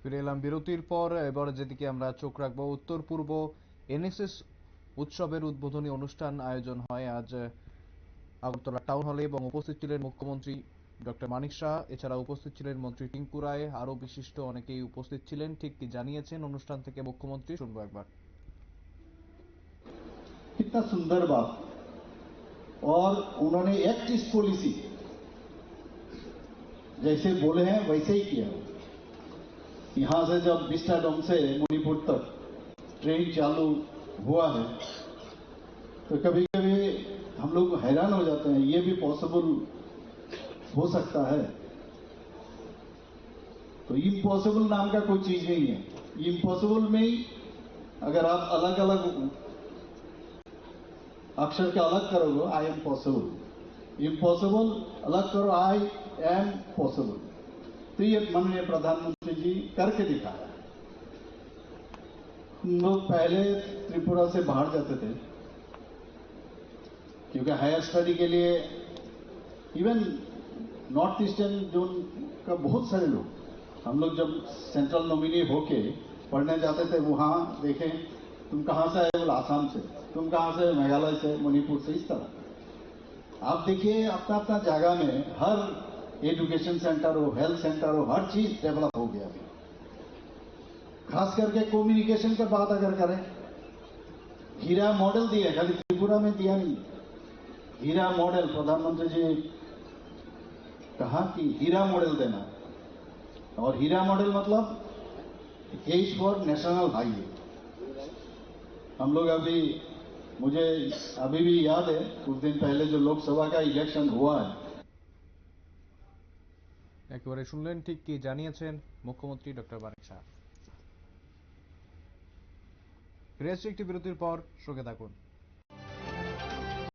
ফিরে এলাম বিরতির পর এবার যেদিকে আমরা চোখ রাখবো উত্তর পূর্ব এনএসএস উৎসবের উদ্বোধনী অনুষ্ঠান আয়োজন হয় আজ আগরতলা টাউন হলে এবং উপস্থিত ছিলেন মুখ্যমন্ত্রী ডক্টর মানিক শাহ এছাড়া উপস্থিত ছিলেন মন্ত্রী টিঙ্কু রায় আরও বিশিষ্ট অনেকেই উপস্থিত ছিলেন ঠিক কি জানিয়েছেন অনুষ্ঠান থেকে মুখ্যমন্ত্রী শুনবো একবার कितना सुंदर बात और उन्होंने एक्ट इस पॉलिसी जैसे बोले हैं वैसे ही किया यहाँ से जब विस्टाडोम से मणिपुर तक ट्रेन चालू हुआ है तो कभी कभी हम लोग हैरान हो जाते हैं, ये भी पॉसिबल हो सकता है। तो इम्पॉसिबल नाम का कोई चीज़ नहीं है। इम्पॉसिबल में ही अगर आप अलग अलग अक्षर के अलग करोगे आई एम पॉसिबल इम्पॉसिबल अलग करो आई एम पॉसिबल तो ये माननीय प्रधानमंत्री जी करके दिखाया। हम लोग पहले त्रिपुरा से बाहर जाते थे, क्योंकि हायर स्टडी के लिए इवन नॉर्थ ईस्टर्न जोन का बहुत सारे लोग, हम लोग जब सेंट्रल नॉमिनी होके पढ़ने जाते थे, वहाँ देखें, तुम कहाँ से आए बोले आसाम से। तुम कहाँ से मेघालय से, मणिपुर से, इस तरह। आप देखिए अपना अपना जगह में हर एजुकेशन सेंटर हो, हेल्थ सेंटर हो, हर चीज़ डेवलप हो गया अभी। खास करके कम्युनिकेशन की बात अगर करें, हीरा मॉडल दिया खाली त्रिपुरा में दिया नहीं। हीरा मॉडल प्रधानमंत्री जी कहा कि हीरा मॉडल देना। और हीरा मॉडल मतलब एज फॉर नेशनल हाईवे हम लोग अभी, मुझे अभी भी याद है, कुछ दिन पहले जो लोकसभा का इलेक्शन हुआ है একেবারে শুনলেন ঠিক কি জানিয়েছেন মুখ্যমন্ত্রী ডক্টর মানিক শাহ রেস্ট্রিক্ট বিরতির পর সঙ্গে থাকুন।